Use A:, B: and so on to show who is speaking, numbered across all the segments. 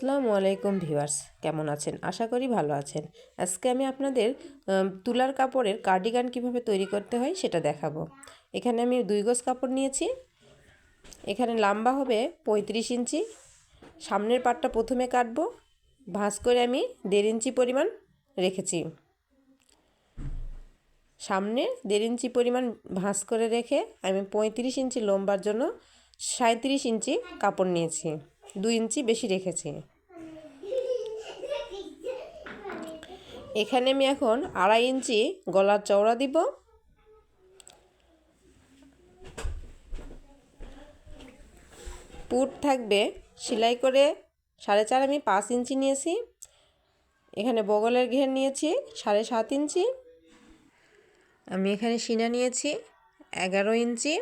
A: আসসালামু আলাইকুম ভিউয়ার্স, কেমন আছেন? আশা করি ভালো আছেন। আজকে আমি আপনাদের তুলার কাপড়ের কার্ডিগান কীভাবে তৈরি করতে হয় সেটা দেখাবো। এখানে আমি দুই গজ কাপড় নিয়েছি। এখানে লম্বা হবে পঁয়ত্রিশ ইঞ্চি। সামনের পাটটা প্রথমে কাটবো। ভাঁজ করে আমি দেড় ইঞ্চি পরিমাণ রেখেছি। সামনে দেড় ইঞ্চি পরিমাণ ভাঁজ করে রেখে আমি পঁয়ত্রিশ ইঞ্চি লম্বার জন্য সাঁত্রিশ ইঞ্চি কাপড় নিয়েছি। দুই ইঞ্চি বেশি রেখেছি। এখানে আমি এখন আড়াই ইঞ্চি গলার চওড়া দিব। পুট থাকবে সেলাই করে সাড়ে চার আমি পাঁচ ইঞ্চি নিয়েছি। এখানে বগলের ঘের নিয়েছি সাড়ে সাত ইঞ্চি। আমি এখানে সিনা নিয়েছি এগারো ইঞ্চি।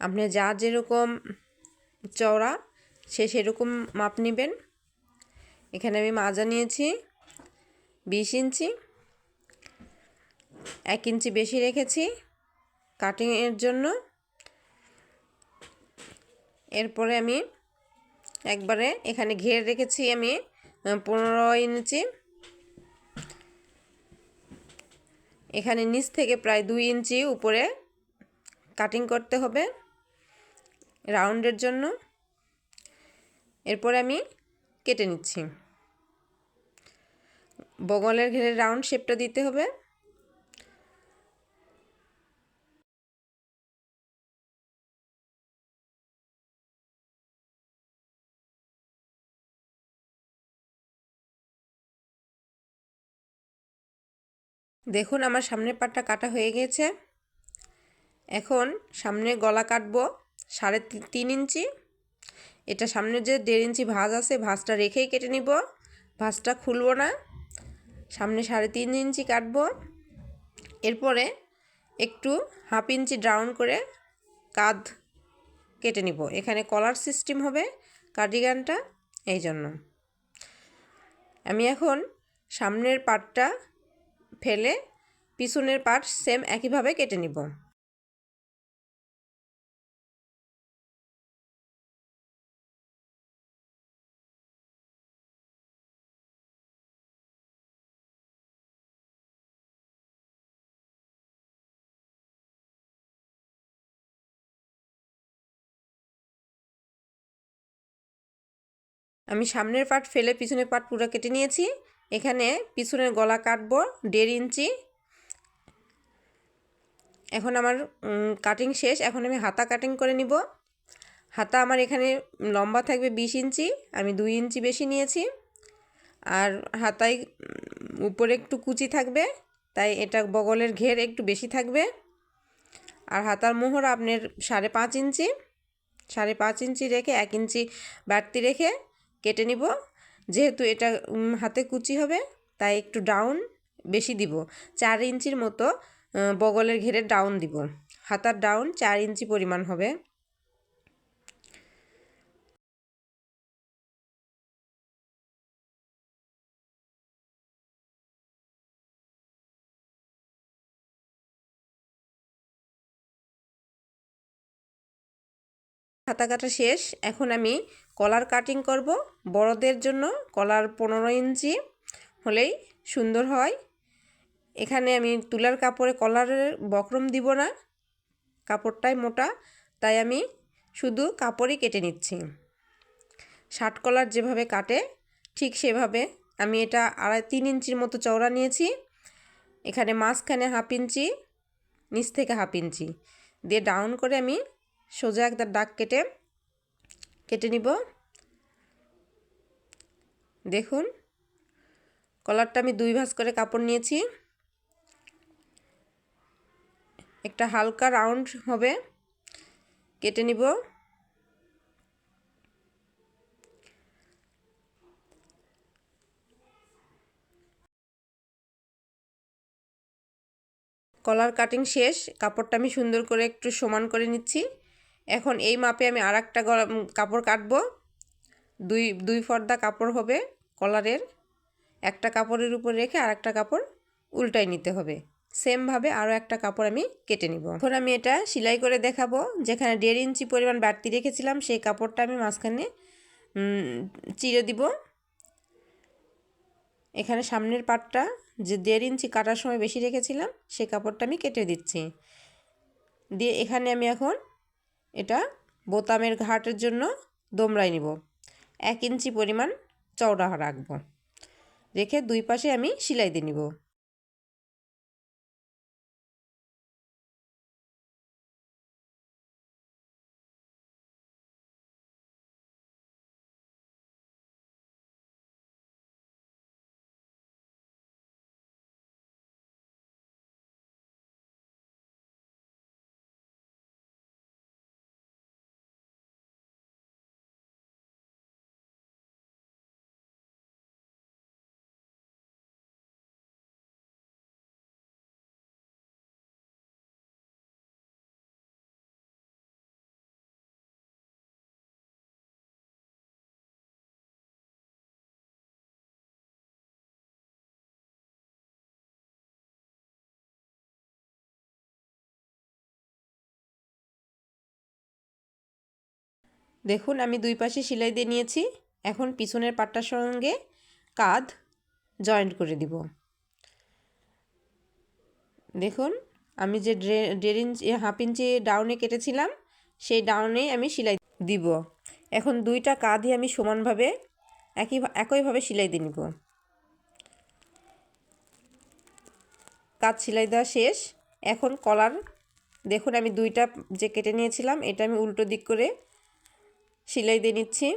A: আপনি যা যেরকম চওড়া সে সেরকম মাপ নেবেন। এখানে আমি মাজা নিয়েছি বিশ ইঞ্চি, এক ইঞ্চি বেশি রেখেছি কাটিংয়ের জন্য। এরপরে আমি একবারে এখানে ঘের রেখেছি আমি পনেরো ইঞ্চি। এখানে নিচ থেকে প্রায় দুই ইঞ্চি উপরে কাটিং করতে হবে রাউন্ডের জন্য। এরপরে আমি কেটে নিচ্ছি। বগলের ঘেরে রাউন্ড শেপটা দিতে হবে। দেখুন, আমার সামনের পাটটা কাটা হয়ে গেছে। এখন সামনে গলা কাটবো সাড়ে তিন ইঞ্চি। এটা সামনে যে দেড় ইঞ্চি ভাঁজ আছে, ভাঁজটা রেখেই কেটে নিব। ভাঁজটা খুলবো না। সামনে সাড়ে তিন ইঞ্চি কাটবো। এরপরে একটু হাফ ইঞ্চি ড্রাউন করে কাঁধ কেটে নিব। এখানে কলার সিস্টেম হবে কার্ডিগানটা এই জন্য। আমি এখন সামনের পাটটা ফেলে পিছনের পাট সেম একইভাবে কেটে নিব। আমি সামনের পাট ফেলে পিছনের পাট পুরো কেটে নিয়েছি। এখানে পিছনের গলা কাটবো দেড় ইঞ্চি। এখন আমার কাটিং শেষ। এখন আমি হাতা কাটিং করে নিব। হাতা আমার এখানে লম্বা থাকবে বিশ ইঞ্চি। আমি দুই ইঞ্চি বেশি নিয়েছি। আর হাতায় উপরে একটু কুচি থাকবে, তাই এটা বগলের ঘের একটু বেশি থাকবে। আর হাতার মোহর আপনার সাড়ে পাঁচ ইঞ্চি। সাড়ে পাঁচ ইঞ্চি রেখে এক ইঞ্চি বাড়তি রেখে কেটে নিব। যেহেতু এটা হাতে কুচি হবে, তাই একটু ডাউন বেশি দিব। চার ইঞ্চির মতো বগলের ঘেরে ডাউন দিব। হাতার ডাউন চার ইঞ্চি পরিমাণ হবে। হাতা কাটা শেষ। এখন আমি কলার কাটিং করব। বড়দের জন্য কলার পনেরো ইঞ্চি হলেই সুন্দর হয়। এখানে আমি তুলার কাপড়ে কলারের বক্রম দিব না। কাপড়টাই মোটা, তাই আমি শুধু কাপড়ই কেটে নিচ্ছি। শার্ট কলার যেভাবে কাটে, ঠিক সেভাবে আমি এটা আড়াই তিন ইঞ্চির মতো চওড়া নিয়েছি। এখানে মাঝখানে হাফ ইঞ্চি, নিচ থেকে হাফ ইঞ্চি। দিয়ে ডাউন করে আমি সোজা একটা দাগ কেটে কেটে নিব। দেখুন, কলারটা আমি দুই ভাঁজ করে কাপড় নিয়েছি। একটা হালকা রাউন্ড হবে, কেটে নিব। কলার কাটিং শেষ, কাপড়টা আমি সুন্দর করে একটু সমান করে নিচ্ছি। এখন এই মাপে আমি আর একটা কাপড় কাটবো। দুই দুই ফর্দা কাপড় হবে কলারের। একটা কাপড়ের উপর রেখে আর একটা কাপড় উল্টাই নিতে হবে। সেমভাবে আরও একটা কাপড় আমি কেটে নিব। এখন আমি এটা সেলাই করে দেখাবো। যেখানে দেড় ইঞ্চি পরিমাণ বাড়তি রেখেছিলাম, সেই কাপড়টা আমি মাঝখানে চিড়ে দিব। এখানে সামনের পাটটা যে দেড় ইঞ্চি কাটার সময় বেশি রেখেছিলাম সেই কাপড়টা আমি কেটে দিচ্ছি। দিয়ে এখানে আমি এখন এটা বোতামের ঘাটের জন্য দোমরাই নিব। এক ইঞ্চি পরিমাণ চওড়া রাখব। রেখে দুই পাশে আমি সেলাই দিয়ে নিব। দেখুন, আমি দুই পাশে সেলাই দিয়ে নিয়েছি। এখন পিছনের পাটটার সঙ্গে কাঁধ জয়েন্ট করে দিব। দেখুন, আমি যে দেড় ইঞ্চি, হাফ ইঞ্চি ডাউনে কেটেছিলাম, সেই ডাউনে আমি সেলাই দিব। এখন দুইটা কাঁধই আমি সমানভাবে একই একইভাবে সেলাই দিয়ে নিব। কাঁধ সেলাই দেওয়া শেষ। এখন কলার, দেখুন, আমি দুইটা যে কেটে নিয়েছিলাম, এটা আমি উল্টো দিক করে সেলাই দিয়ে নিচ্ছি।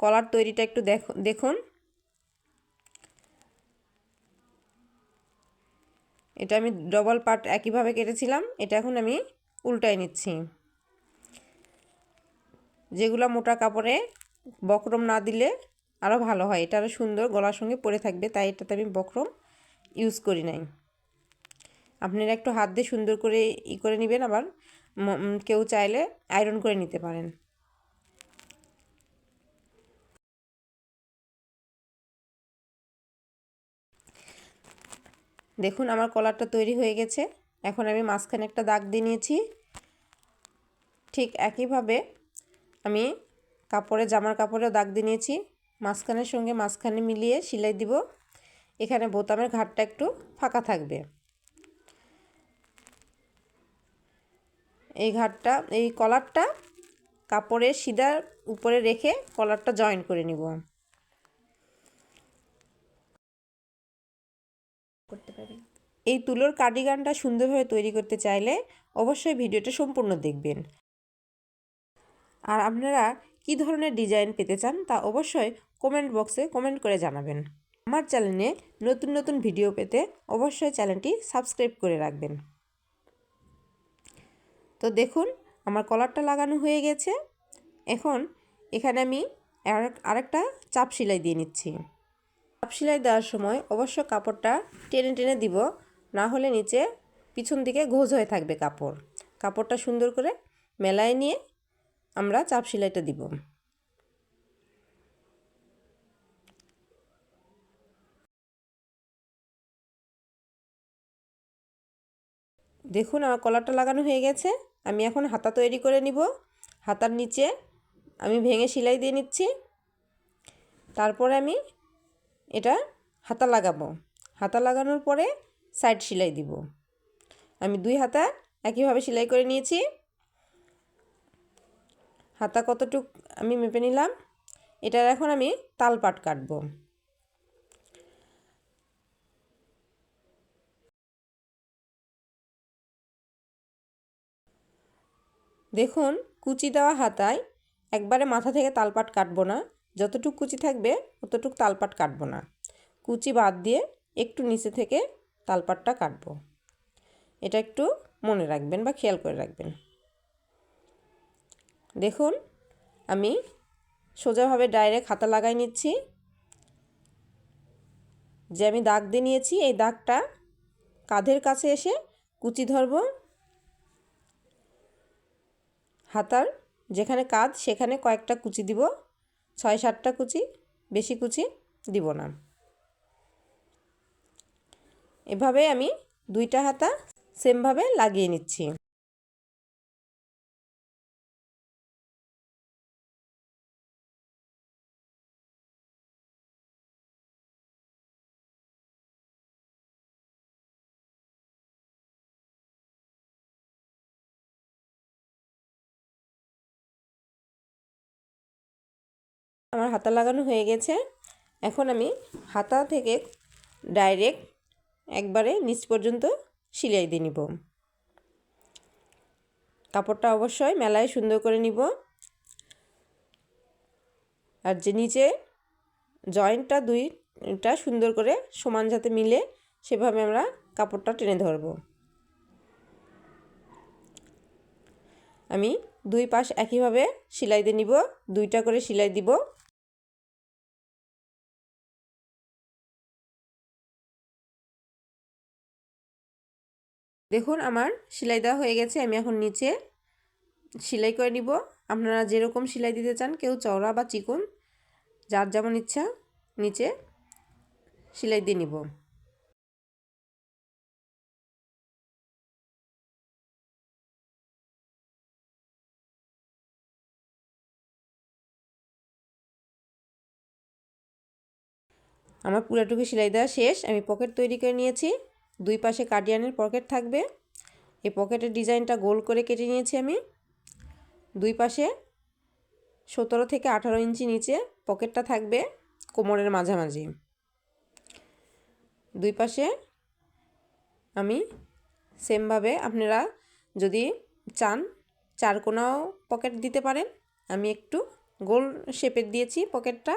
A: কলার তৈরিটা একটু দেখুন। এটা আমি ডবল পার্ট একইভাবে কেটেছিলাম, এটা এখন আমি উল্টাই নিচ্ছি। যেগুলো মোটা কাপড়ে বক্রম না দিলে আরও ভালো হয়, এটা আরও সুন্দর গলার সঙ্গে পরে থাকবে, তাই এটাতে আমি বক্রম ইউজ করি নাই। আপনারা একটু হাত দিয়ে সুন্দর করে ই করে নেবেন, আবার কেউ চাইলে আয়রন করে নিতে পারেন। দেখুন আমার কলারটা তৈরি হয়ে গেছে। এখন আমি মাঝখানে একটা দাগ দিয়ে নিয়েছি। ঠিক একইভাবে আমি কাপড়ে, জামার কাপড়েও দাগ দিয়ে নিয়েছি। মাঝখানের সঙ্গে মাঝখানে মিলিয়ে সেলাই দিব। এখানে বোতামের ঘাটটা একটু ফাঁকা থাকবে। এই ঘাটটা, এই কলারটা কাপড়ের সিধার উপরে রেখে কলারটা জয়েন করে নিব। করতে পারেন এই তুলোর কার্ডিগানটা সুন্দরভাবে তৈরি করতে চাইলে অবশ্যই ভিডিওটা সম্পূর্ণ দেখবেন। আর আপনারা কি ধরনের ডিজাইন পেতে চান তা অবশ্যই কমেন্ট বক্সে কমেন্ট করে জানাবেন। আমার চ্যানেলে নতুন নতুন ভিডিও পেতে অবশ্যই চ্যানেলটি সাবস্ক্রাইব করে রাখবেন। তো দেখুন, আমার কলারটা লাগানো হয়ে গেছে। এখন এখানে আমি আরেকটা চাপ সেলাই দিয়ে নিচ্ছি। চাপ সেলাই দেওয়ার সময় অবশ্য কাপড়টা টেনে টেনে দিব, না হলে নিচে পিছন দিকে ঘোজ হয়ে থাকবে কাপড়। কাপড়টা সুন্দর করে মেলায় নিয়ে আমরা চাপ সেলাইটা দিব। দেখুন, আমার কলারটা লাগানো হয়ে গেছে। আমি এখন হাতা তৈরি করে নিব। হাতার নিচে আমি ভেঙে সেলাই দিয়ে নিচ্ছি। তারপরে আমি এটা হাতা লাগাবো। হাতা লাগানোর পরে সাইড সেলাই দিব। আমি দুই হাতা একইভাবে সেলাই করে নিয়েছি। হাতা কতটুক আমি মেপে নিলাম। এটার এখন আমি তালপাট কাটবো। দেখুন, কুচি দেওয়া হাতায় একবারে মাথা থেকে তালপাট কাটবো না। যতটুক কুচি থাকবে, অতটুক তালপাট কাটবো না। কুচি বাদ দিয়ে একটু নিচে থেকে তালপাটটা কাটবো। এটা একটু মনে রাখবেন বা খেয়াল করে রাখবেন। দেখুন, আমি সোজাভাবে ডাইরেক্ট হাতা লাগাই নিচ্ছি। যে আমি দাগ দিয়ে নিয়েছি, এই দাগটা কাঁধের কাছে এসে কুচি ধরব। হাতার যেখানে কাঁধ, সেখানে কয়েকটা কুচি দিব। ছয় সাতটা কুচি বেশি কুচি দিব না। এভাবে আমি দুইটা হাতা সেমভাবে লাগিয়ে নিচ্ছি। আমার হাতা লাগানো হয়ে গেছে। এখন আমি হাতা থেকে ডাইরেক্ট একবারে নিচ পর্যন্ত সেলাই দিয়ে নিব। কাপড়টা অবশ্যই মেলায় সুন্দর করে নিব। আর যে নিচে জয়েন্টটা দুইটা সুন্দর করে সমান যাতে মিলে, সেভাবে আমরা কাপড়টা টেনে ধরব। আমি দুই পাশ একইভাবে সেলাই দিয়ে নিব, দুইটা করে সেলাই দিব। দেখুন আমার সেলাই দেওয়া হয়ে গেছে, আমি এখন নিচে সেলাই করে নিব। আপনারা যেরকম সেলাই দিতে চান, কেউ চওড়া বা চিকন, যার যেমন ইচ্ছা নিচে সেলাই দিয়ে নিব। আমার পুরাটুকু সেলাই দেওয়া শেষ, আমি পকেট তৈরি করে নিয়েছি। দুই পাশে কার্ডিয়ানের পকেট থাকবে। এই পকেটের ডিজাইনটা গোল করে কেটে নিয়েছি আমি। দুই পাশে সতেরো থেকে আঠারো ইঞ্চি নিচে পকেটটা থাকবে কোমরের মাঝামাঝি। দুই পাশে আমি সেমভাবে আপনারা যদি চান চার কোনাও পকেট দিতে পারেন। আমি একটু গোল শেপের দিয়েছি পকেটটা।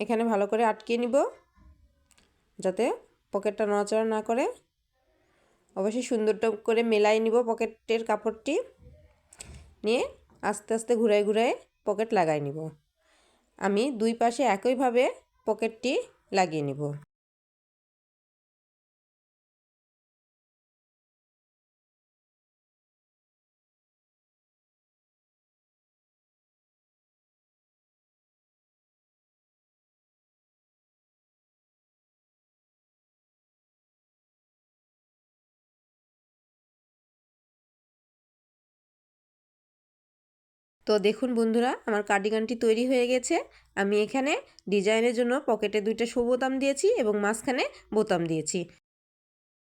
A: এখানে ভালো করে আটকে নিব। যাতে পকেটটা নড়াচড়া না করে। অবশ্যই সুন্দরটা করে মেলাই নিব পকেটের কাপড়টি। নিয়ে আস্তে আস্তে ঘুরায় ঘুরায় পকেট লাগাই নিব। আমি দুই পাশে একইভাবে পকেটটি লাগিয়ে নিব। তো দেখুন বন্ধুরা, আমার কার্ডিগানটি তৈরি হয়ে গেছে। আমি এখানে ডিজাইনের জন্য পকেটে দুইটা শো বোতাম দিয়েছি এবং মাঝখানে বোতাম দিয়েছি।